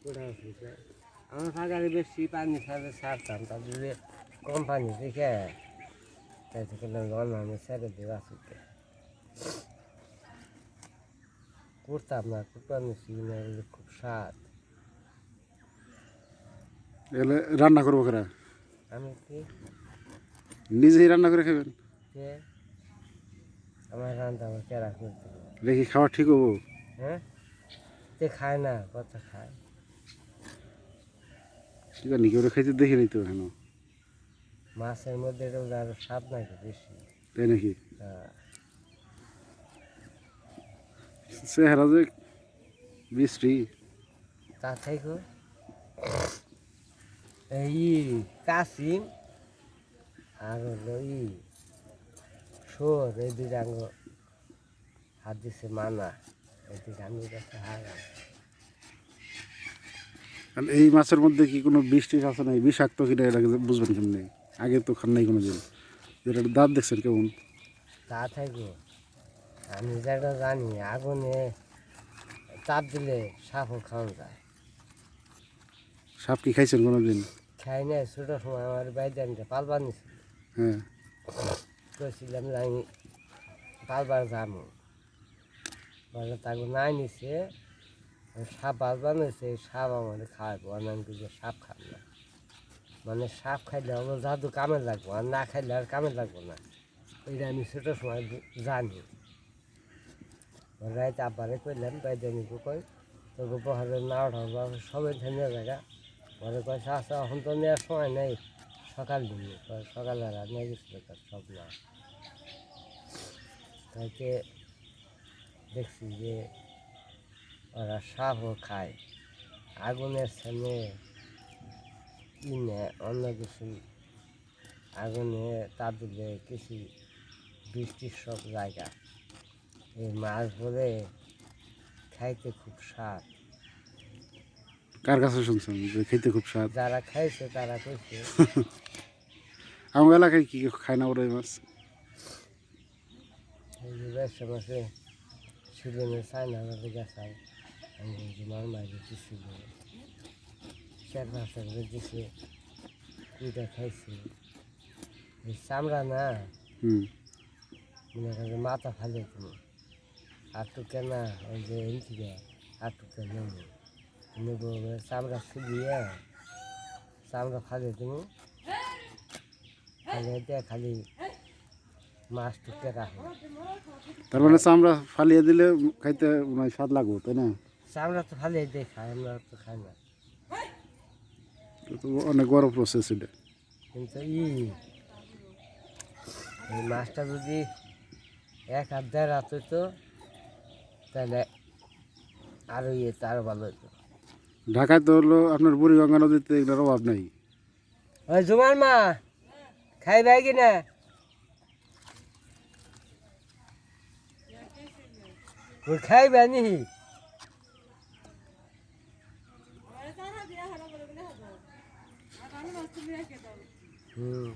কোটা অসুবিধা আমার ফাঁকারে বেশি পানি ছাড়ে ছাড়তাম তাদের যে কম পানি দেখে তাই থেকে অন্যান্য ছেড়ে দিয়ে আসুকে করতাম না করতাম না খুব স্বাদ এলে রান্না করব কারা? আমি কি? নিজেই রান্না করে খাবেন? আমার রান্না আমার কেরা করতে রেখে খাওয়া ঠিক হব? হ্যাঁ? খায় না কত খায়? আছে কেউ খাইতে দেখি নাই তো কেন মাছের মধ্যে তো আরও স্বাদ নাকি বেশি। তাই নাকি? হ্যাঁ। চেহারা যে বৃষ্টি তা থেকে এই কাসিম আর হলো ই সোর এই দুই হাত দিছে মানা। আমি কাছে হারাম। আর এই মাছের মধ্যে কি কোনো বিষ টিষ আছে নাই? বিষাক্ত কিনা এটা বুঝবেন কেমনি? আগে তো খান নাই কোনো দিন যেটা দাঁত দেখছেন কেমন? তা থাকব আমি যেটা জানি আগুনে চাপ দিলে সাপও খাওয়া যায়। সাপ কি খাইছেন কোনো দিন খাই নাই ছোটো সময় আমার বাইরে আনতে পালবার নিছিল হ্যাঁ। কইছিলাম যে আমি পালবার যাব। বলে তাকে নাই নিছে। সাপ পালবার নিছে সাপ আমাদের খাওয়াবো আমি কিছু সাপ খাব না। মানে সাপ খাইলে আমার জাদু কামে লাগবো, আর না খাইলে আর কামে লাগবো না। ওইটা আমি ছোটো সময় জানি। রাইতে আব্বারে কইলাম বাইরে নিকো কই তো গোপহারে না উঠাবো সবাই ধন্য জায়গা। পরে কয়েছে আসা এখন তো নেওয়ার সময় নেই। সকাল দিন সকালবেলা নিয়ে গেছিল সব না। তাইকে দেখছি যে ওরা সাপও খায়। আগুনের সামনে কি নেয় অন্য কিছু আগুনে তাপ দিলে কিছু বৃষ্টির সব জায়গা। এই মাছ বলে খাইতে খুব স্বাদ। কার কাছে শুনছেন? যে খেতে খুব স্বাদ। যারা খাইছে তারা কইছে আমার এলাকায় কি খায় না ওরা মাছ? এই যে ব্যবসা মাসে চায়না আমাদের গেছাই আমি বলছি মার মাঝে দিছিল চার পাঁচ করে দিছে কুইটা খাইছি এই চামড়া না মনে করে মাথা ফালে তুমি আর টুকে না ওই যে এন থেকে আর টুকে নেব নেব চামড়া শুকিয়ে চামড়া ফালে তুমি খালি দিয়ে খালি মাছ টুকে রাখো তার মানে চামড়া ফালিয়ে দিলে খাইতে স্বাদ লাগবো তাই না চামড়া তো ফালে দিয়ে খাই আমরা তো খাই না। তো অনেক বড় প্রসেস এটা। কিন্তু ই এই মাছটা যদি এক হাত দেড় হাত হইতো তাহলে আরও ইয়ে আরও ভালো হতো ঢাকায় তো হলো আপনার বুড়িগঙ্গা নদীতে এগুলোর অভাব নাই। ওই জুমার মা খাইবে কি না? ওই খাইবে নি হুম